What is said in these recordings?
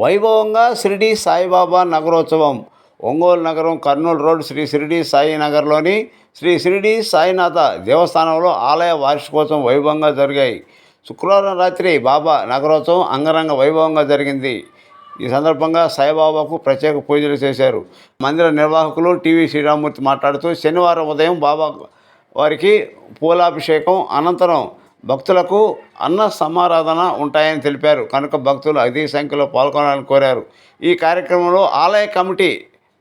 వైభవంగా షిరిడి సాయిబాబా నగరోత్సవం. ఒంగోలు నగరం కర్నూలు రోడ్ శ్రీ షిరిడి సాయి నగర్లోని శ్రీ షిరిడి సాయినాథ దేవస్థానంలో ఆలయ వార్షికోత్సవం వైభవంగా జరిగాయి. శుక్రవారం రాత్రి బాబా నగరోత్సవం అంగరంగ వైభవంగా జరిగింది. ఈ సందర్భంగా సాయిబాబాకు ప్రత్యేక పూజలు చేశారు. మందిర నిర్వాహకులు టీవీ శ్రీరామూర్తి మాట్లాడుతూ శనివారం ఉదయం బాబా వారికి పూలాభిషేకం అనంతరం భక్తులకు అన్న సమారాధన ఉంటాయని తెలిపారు. కనుక భక్తులు అధిక సంఖ్యలో పాల్గొనాలని కోరారు. ఈ కార్యక్రమంలో ఆలయ కమిటీ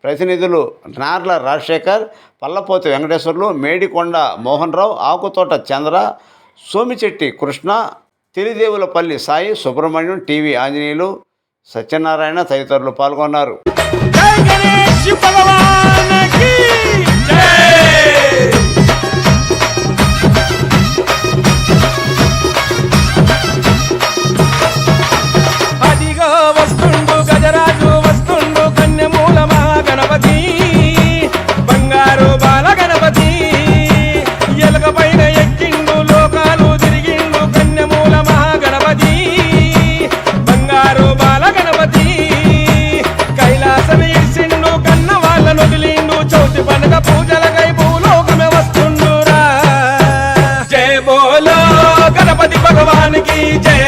ప్రతినిధులు నార్ల రాజశేఖర్ పల్లపోతి వెంకటేశ్వర్లు మేడికొండ మోహన్ రావు ఆకుతోట చంద్ర సోమిచెట్టి కృష్ణ తిరిదేవులపల్లి సాయి సుబ్రహ్మణ్యం టీవీ ఆంజనేయులు సత్యనారాయణ తదితరులు పాల్గొన్నారు. వస్తుండు గజరాజు వస్తుండు కన్యమూల మహాగణపతి బంగారు బాల గణపతి. ఎలుగపైన ఎక్కిండు లోకాలు తిరిగిండు కన్యమూల మహాగణపతి బంగారు బాల గణపతి. కైలాసం ఇచ్చిండు కన్న వాళ్ళను వదిలిండు చౌతి పండుగ పూజలకై భూలోకమే వస్తుండురా. జయ బోలో గణపతి భగవానికి జయ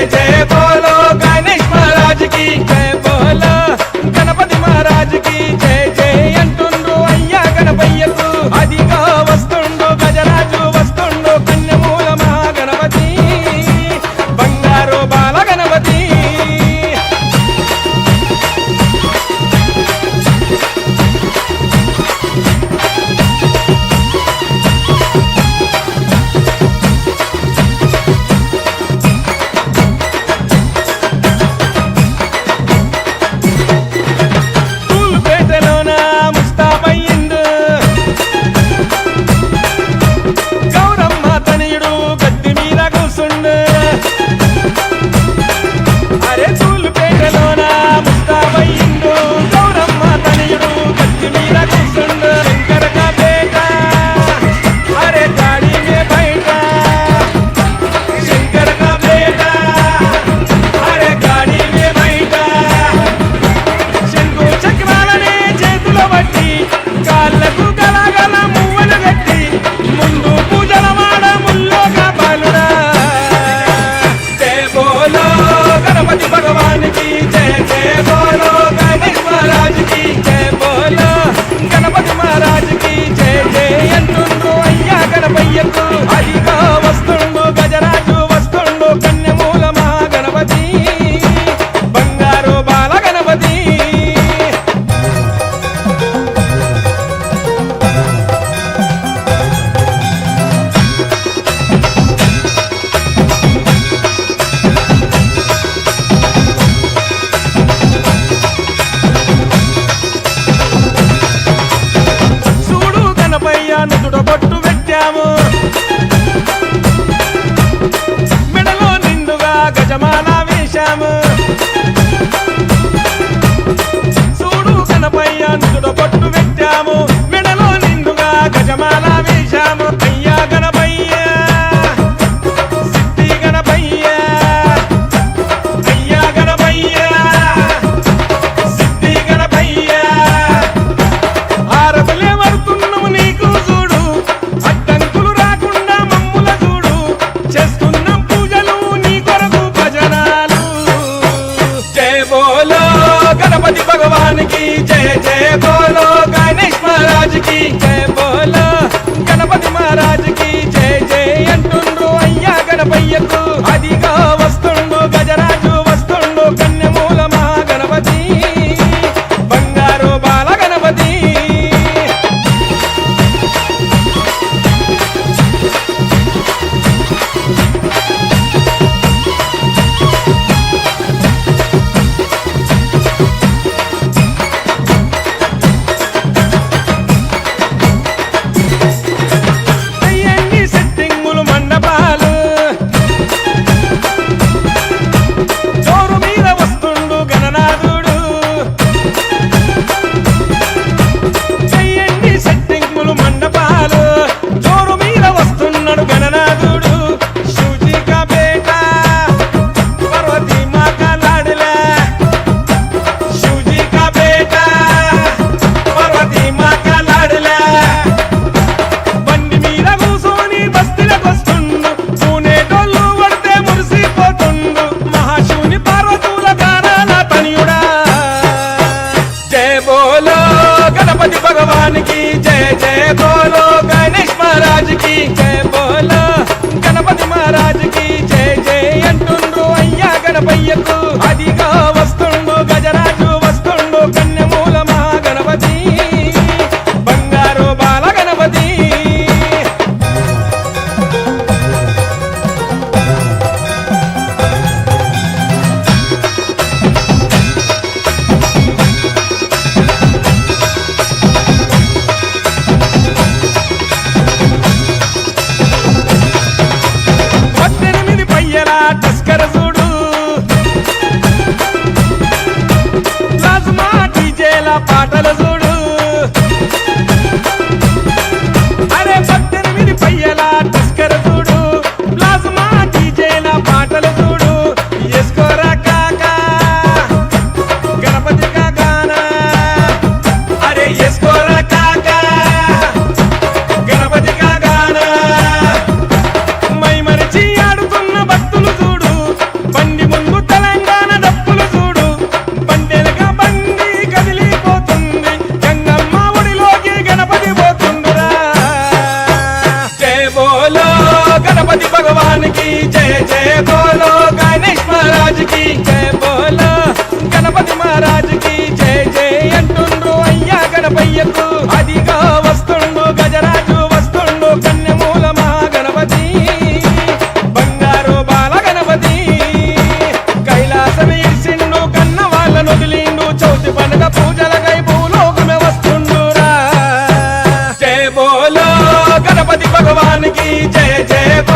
గణపతి భగవానికి జయ జయ బోలో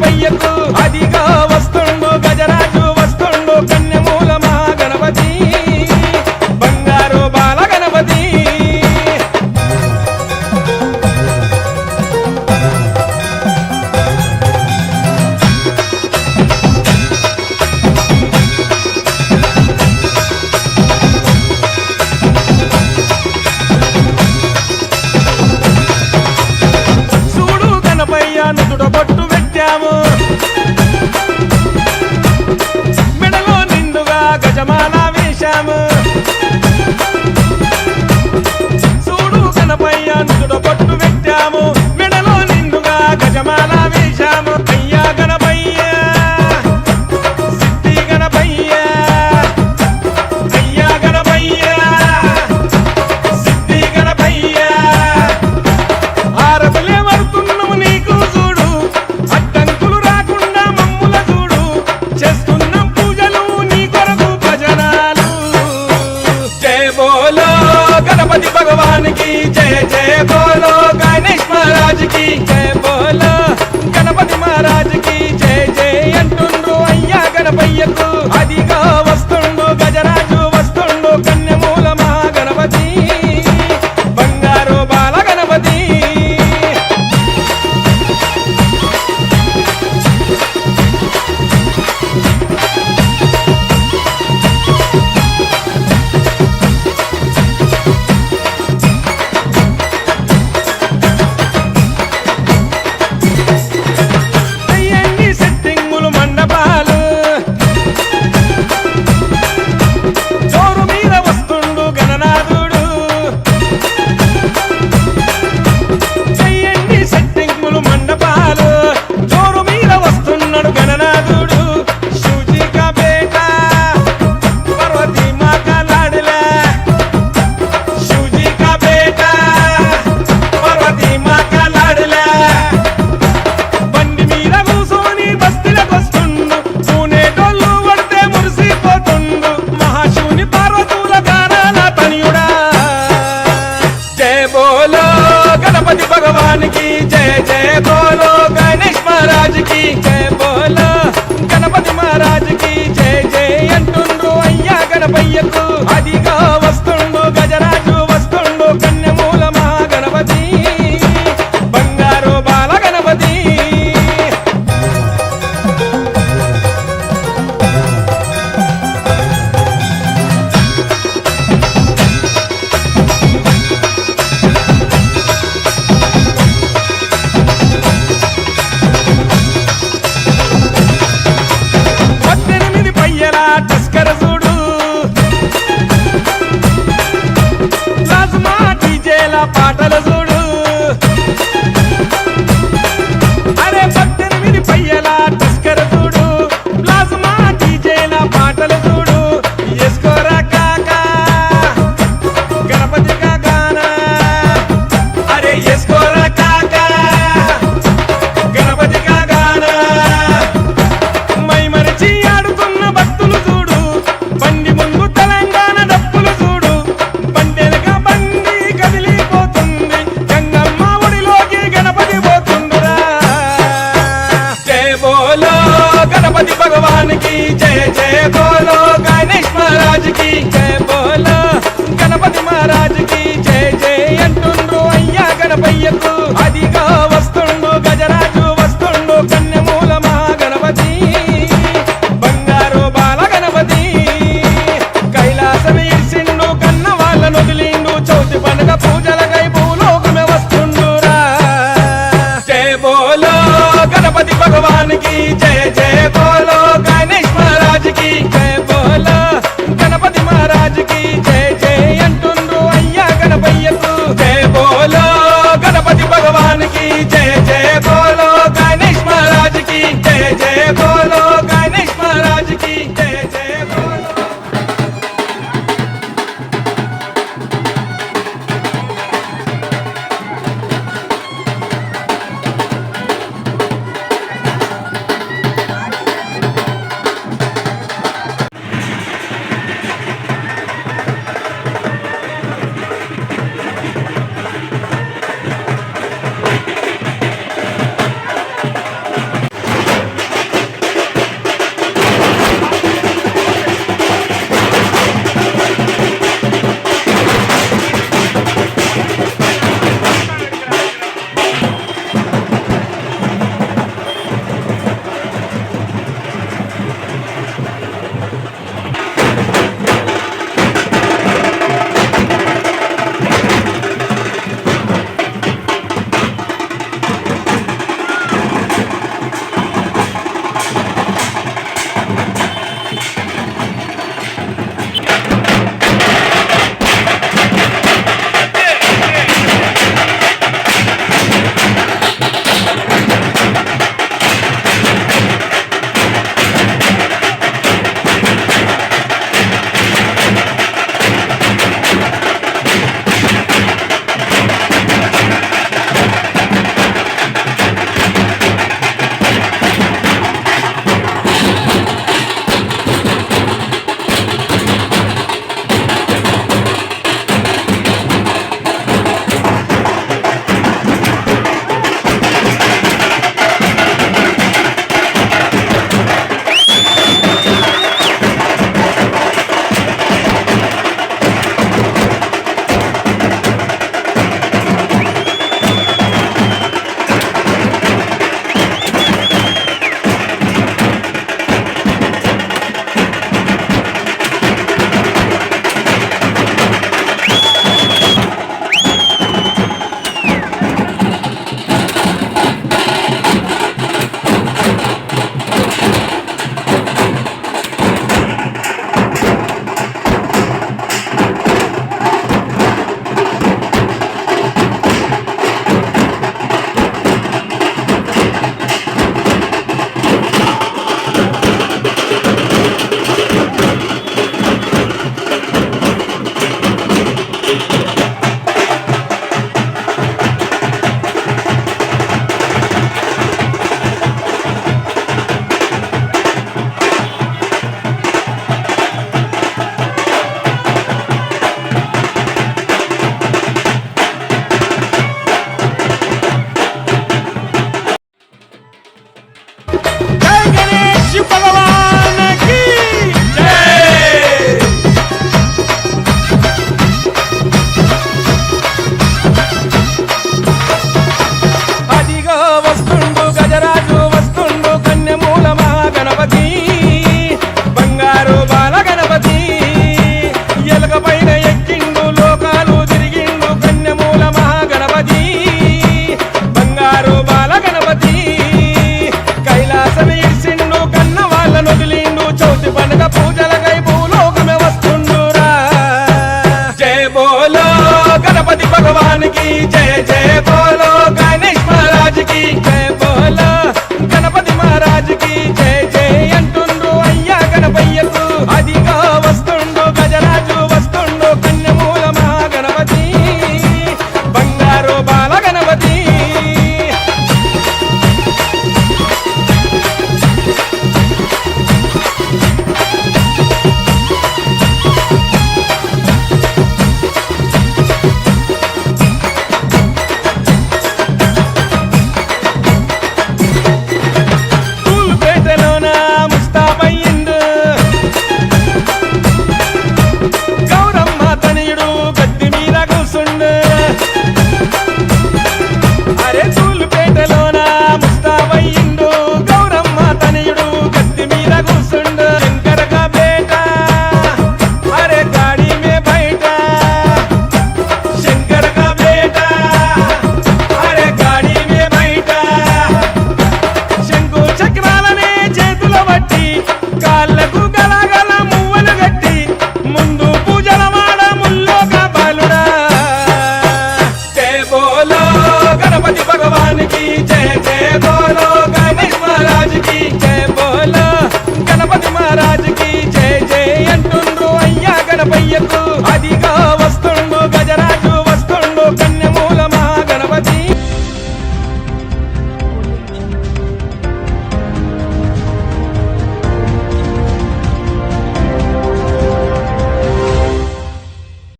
Bây ఎనభై ఎక్కువ అయ్యా అదిగా